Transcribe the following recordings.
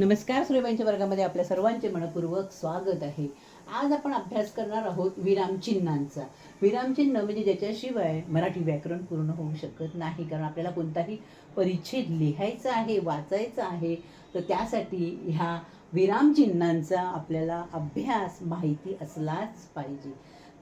नमस्कार सूर्यबाईंच्या वर्गामध्ये आपल्या सर्वांचे मनपूर्वक स्वागत आहे. आज आपण अभ्यास करणार आहोत विरामचिन्हांचा विरामचिन्ह म्हणजे ज्याच्याशिवाय मराठी व्याकरण पूर्ण होऊ शकत नाही. कारण आपल्याला कोणताही परिच्छेद लिहायचा आहे वाचायचा आहे तर त्यासाठी ह्या विरामचिन्हांचा आपल्याला अभ्यास माहिती असलाच पाहिजे.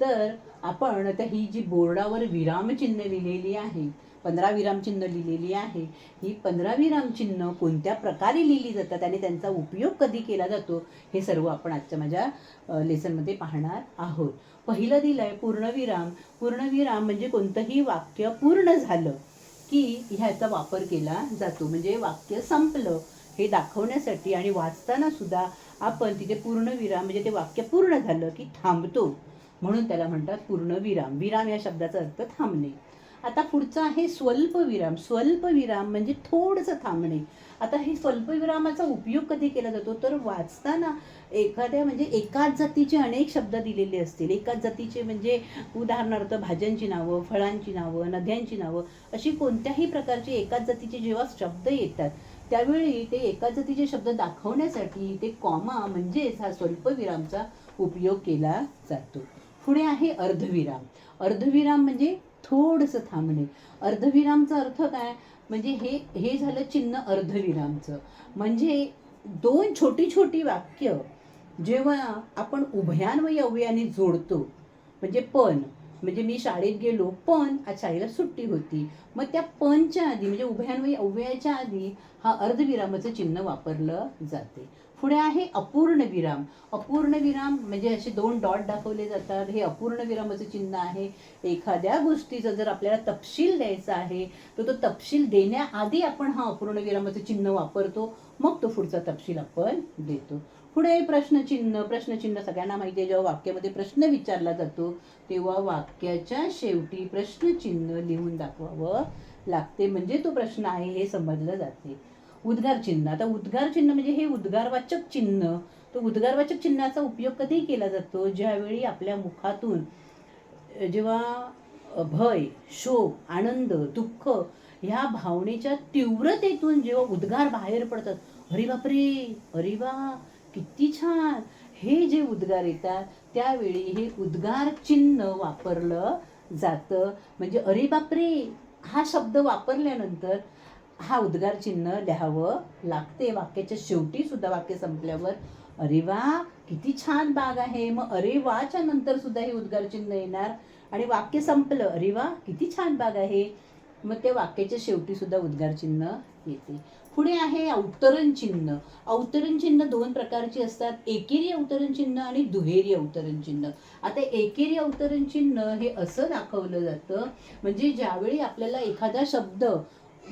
तर आपण आता ही जी बोर्डावर विरामचिन्ह लिहिलेली आहेत पंधरा विरामचिन्ह लिहिलेली आहे. ही पंधरा विरामचिन्ह कोणत्या प्रकारे लिहिली जातात आणि त्यांचा उपयोग कधी केला जातो हे सर्व आपण आजच्या माझ्या लेसनमध्ये पाहणार आहोत. पहिलं दिलं आहे पूर्णविराम पूर्णविराम म्हणजे कोणतंही वाक्य पूर्ण झालं की ह्याचा वापर केला जातो. म्हणजे वाक्य संपलं हे दाखवण्यासाठी आणि वाचताना सुद्धा आपण तिथे पूर्णविराम म्हणजे ते वाक्य पूर्ण झालं की थांबतो. म्हणून त्याला म्हणतात पूर्णविराम विराम या शब्दाचा अर्थ थांबणे. आता पुढचं आहे स्वल्पविराम. स्वल्पविराम म्हणजे थोडंसं थांबणे. आता हे स्वल्पविरामाचा उपयोग कधी केला जातो? तर वाचताना एखाद्या म्हणजे एकाच जातीचे अनेक शब्द दिलेले असतील. एकाच जातीचे म्हणजे उदाहरणार्थ भाज्यांची नावं फळांची नावं नद्यांची नावं अशी कोणत्याही प्रकारची एकाच जातीचे जेव्हा शब्द येतात त्यावेळी ते एकाच जातीचे शब्द दाखवण्यासाठी ते कॉमा म्हणजेच हा स्वल्पविरामचा उपयोग केला जातो. पुढे आहे अर्धविराम. अर्धविराम म्हणजे थोडंसं थांबणे. अर्धविरामचा अर्थ काय? म्हणजे हे हे झालं चिन्ह अर्धविरामचं. म्हणजे दोन छोटी छोटी वाक्य जेव्हा आपण उभयान्वयी अवयाने जोडतो म्हणजे पण म्हणजे मी शाळेत गेलो पण आज शाळेला सुट्टी होती. मग त्या पणच्या आधी म्हणजे उभयान्वयी अव्ययाच्या आधी हा अर्धविरामाचं चिन्ह वापरलं जाते. पुढे आहे अपूर्ण विराम. अपूर्ण विराम म्हणजे असे दोन डॉट दाखवले जातात. हे अपूर्ण विरामाचं चिन्ह आहे. एखाद्या गोष्टीचा जर आपल्याला तपशील द्यायचा आहे तर तो तपशील देण्याआधी आपण हा अपूर्ण विरामाचं चिन्ह वापरतो. मग तो पुढचा तपशील आपण देतो. पुढे प्रश्नचिन्ह प्रश्नचिन्ह सगळ्यांना माहिती आहे. जेव्हा वाक्यामध्ये प्रश्न विचारला जातो तेव्हा वाक्याच्या शेवटी प्रश्नचिन्ह लिहून दाखवावं लागते. म्हणजे तो प्रश्न आहे हे समजलं जाते. उद्गार चिन्ह. आता उद्गार चिन्ह म्हणजे हे उद्गारवाचक चिन्ह. तो उद्गारवाचक चिन्हाचा उपयोग कधी केला जातो? ज्यावेळी आपल्या मुखातून जेव्हा भय शोक आनंद दुःख ह्या भावनेच्या तीव्रतेतून जेव्हा उद्गार बाहेर पडतात अरे बापरे! अरे वा! किती छान! हे जे उद्गार येतात त्यावेळी हे उद्गार चिन्ह वापरलं जातं. म्हणजे अरे बापरे! हा शब्द वापरल्यानंतर हा उद्गार चिन्ह लिहावं लागते. वाक्याच्या शेवटी सुद्धा वाक्य संपल्यावर अरे वा किती छान बाग आहे. मग अरे वाच्या नंतर सुद्धा हे उद्गार चिन्ह येणार. आणि वाक्य संपलं अरे वा किती छान बाग आहे. मग ते वाक्याच्या शेवटी सुद्धा उद्गार चिन्ह येते. पुढे आहे अवतरण चिन्ह. अवतरण चिन्ह दोन प्रकारची असतात. एकेरी अवतरण चिन्ह आणि दुहेरी अवतरण चिन्ह. आता एकेरी अवतरण चिन्ह हे असं दाखवलं जातं. म्हणजे ज्यावेळी आपल्याला एखादा शब्द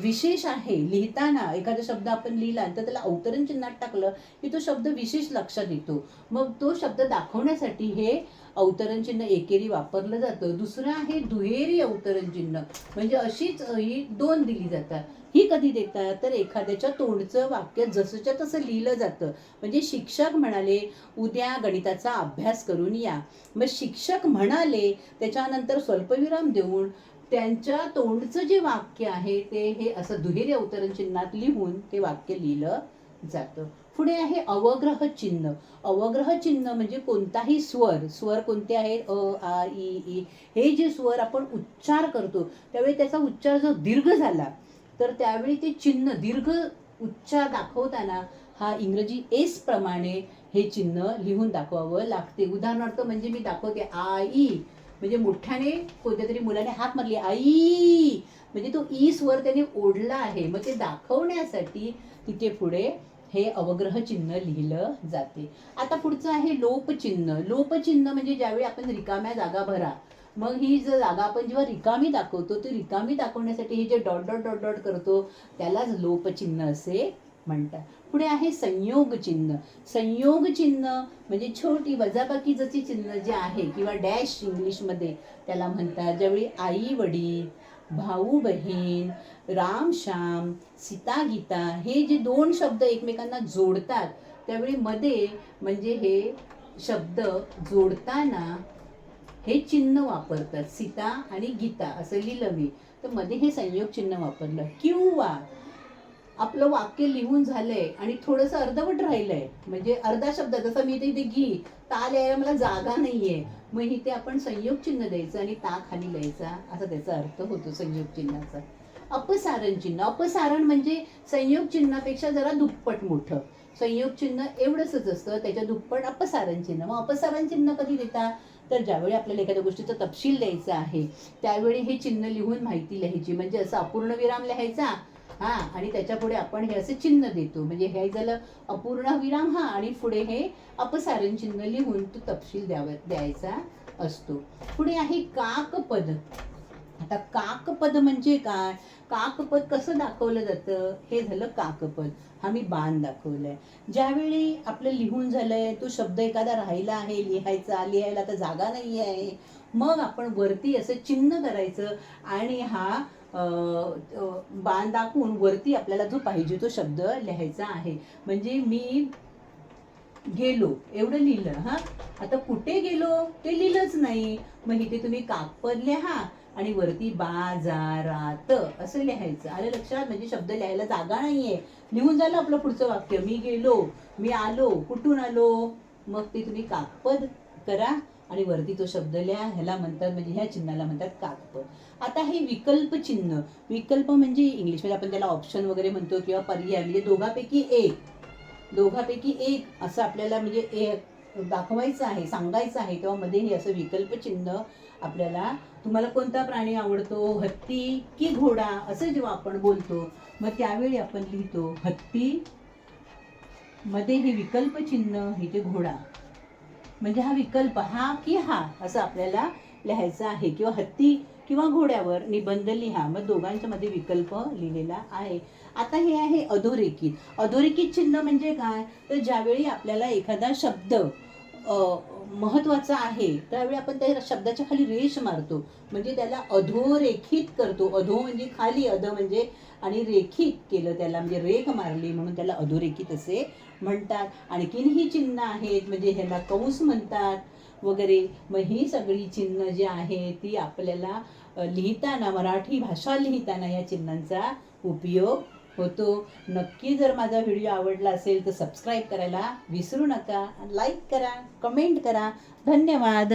विशेष आहे. लिहिताना एखादा शब्द आपण लिहिला तर त्याला अवतरण चिन्हात टाकलं की तो शब्द विशेष लक्षात येतो. मग तो शब्द दाखवण्यासाठी हे अवतरण चिन्ह एकेरी वापरलं जातं. दुसरं आहे दुहेरी अवतरण चिन्ह. म्हणजे अशीच ही दोन दिली जातात. ही कधी देतात? तर एखाद्याच्या तोंडचं वाक्य जसंच्या तसं लिहिलं जातं. म्हणजे शिक्षक म्हणाले उद्या गणिताचा अभ्यास करून या. मग शिक्षक म्हणाले त्याच्यानंतर स्वल्पविराम देऊन त्यांच्या तोंडचं जे वाक्य आहे ते हे असं दुहेरी अवतरण चिन्हात लिहून ते वाक्य लिहिलं जातं. पुढे आहे अवग्रह चिन्ह. अवग्रह चिन्ह म्हणजे कोणताही स्वर. स्वर कोणते आहेत? अ आ ई ई हे जे स्वर आपण उच्चार करतो त्यावेळी त्याचा उच्चार जो दीर्घ झाला तर त्यावेळी ते चिन्ह दीर्घ उच्चार दाखवताना हा इंग्रजी एस प्रमाणे हे चिन्ह लिहून दाखवावं लागते. उदाहरणार्थ म्हणजे मी दाखवते आई म्हणजे मोठ्याने कोणत्या तरी मुलाने हात मारली. आई! म्हणजे तो ई स्वर त्याने ओढला आहे. मग ते दाखवण्यासाठी तिथे पुढे हे अवग्रह चिन्ह लिहिलं जाते. आता पुढचं आहे लोपचिन्ह. लोपचिन्ह म्हणजे ज्यावेळी आपण रिकाम्या जागा भरा मग ही जर जागा आपण जेव्हा रिकामी दाखवतो ती रिकामी दाखवण्यासाठी हे J dot dot dot dot करतो त्यालाच लोपचिन्ह असे म्हणतात. पुढे आहे संयोग चिन्ह. संयोग चिन्ह म्हणजे छोटी वजाबाकी जशी चिन्ह जे आहे किंवा डॅश इंग्लिशमध्ये त्याला म्हणतात. ज्यावेळी आई वडील भाऊ बहीण राम श्याम सीता गीता हे जे दोन शब्द एकमेकांना जोडतात त्यावेळी मध्ये म्हणजे हे शब्द जोडताना हे चिन्ह वापरतात. सीता आणि गीता असं लिहिलं मी. तर मध्ये हे संयोग चिन्ह वापरलं. किंवा आपलं वाक्य लिहून झालंय आणि थोडंसं अर्धवट राहिलंय. म्हणजे अर्धा शब्द जसं मी इथे घी ता लिहायला मला जागा नाहीये. मग इथे आपण संयोग चिन्ह द्यायचं आणि ता खाली लिहायचा. असा त्याचा अर्थ होतो संयोग चिन्हाचा. अपसारण चिन्ह. अपसारण म्हणजे संयोग चिन्हापेक्षा जरा दुप्पट मोठं. संयोग चिन्ह एवढंच असतं त्याच्या दुप्पट अपसारण चिन्ह. मग अपसारण चिन्ह कधी देतात तर ज्यावेळी आपल्याला एखाद्या गोष्टीचा तपशील द्यायचा आहे त्यावेळी हे चिन्ह लिहून माहिती लिहायची. म्हणजे असं अपूर्ण विराम लिहायचा हा आणि त्याच्या पुढे आपण हे असे चिन्ह देतो. म्हणजे हे झालं अपूर्ण विराम हा आणि पुढे हे अपसारण चिन्ह लिहून तो तपशील द्यावा द्यायचा असतो. पुढे आहे काकपद. आता काकपद म्हणजे काय? काकपद कसं दाखवलं जातं? हे झालं काकपद. हा मी बाण दाखवलाय. ज्यावेळी आपलं लिहून झालंय तो शब्द एखादा राहिला आहे लिहायचा लिहायला तर जागा नाही आहे मग आपण वरती असं चिन्ह करायचं आणि हा बाण दाखवून वरती आपल्याला जो पाहिजे तो शब्द लिहायचा आहे. म्हणजे मी गेलो एवढं लिहिलं हा? आता कुठे गेलो? ते लिहिलंच नाही. मग इथे तुम्ही कागपद लिहा आणि वरती बाजारात असं लिहायचं. आलं लक्षात? म्हणजे शब्द लिहायला जागा नाहीये. लिहून झालं आपलं पुढचं वाक्य. मी गेलो मी आलो कुठून आलो? मग ते तुम्ही कागपद करा आणि वरती तो शब्द लिहा ह्याला म्हणतात म्हणजे ह्या चिन्हाला म्हणतात कागपद आता हे विकल्प चिन्ह विकल्प म्हणजे इंग्लिशमध्ये आपण त्याला ऑप्शन वगैरे म्हणतो किंवा पर्याय म्हणजे दोघापैकी एक. दोघापैकी एक असं आपल्याला म्हणजे एक दाखवायचं आहे सांगायचं आहे तेव्हा मध्ये हे असं विकल्प चिन्ह आपल्याला तुम्हाला कोणता प्राणी आवडतो हत्ती की घोडा असं जेव्हा आपण बोलतो मग त्यावेळी आपण लिहितो हत्ती. मध्ये हे विकल्प चिन्ह हे ते घोडा. म्हणजे हा विकल्प हा की हा असं आपल्याला लिहायचं आहे. किंवा हत्ती किंवा घोड्यावर निबंध लिहा. मग दोघांच्या मध्ये विकल्प लिहिलेला आहे. आता हे आहे अधोरेखित. अधोरेखित चिन्ह म्हणजे काय? तर ज्यावेळी आपल्याला एखादा शब्द महत्त्वाचा आहे. त्यावेळी आपण त्या शब्दाच्या खाली रेष मारतो. म्हणजे त्याला अधोरेखित करतो. अधो म्हणजे खाली अध म्हणजे आणि रेखित केलं त्याला. म्हणजे रेख मारली म्हणून त्याला अधोरेखित असे म्हणतात. आणखीन ही चिन्ह आहेत. म्हणजे ह्याला कंस म्हणतात वगैरे. मग ही सगळी चिन्ह जी आहे ती आपल्याला लिहिताना मराठी भाषा लिहिताना या चिन्हांचा उपयोग होतो. नक्की जर माझा व्हिडिओ आवडला असेल तर सबस्क्राईब करायला विसरू नका. लाईक करा कमेंट करा. धन्यवाद.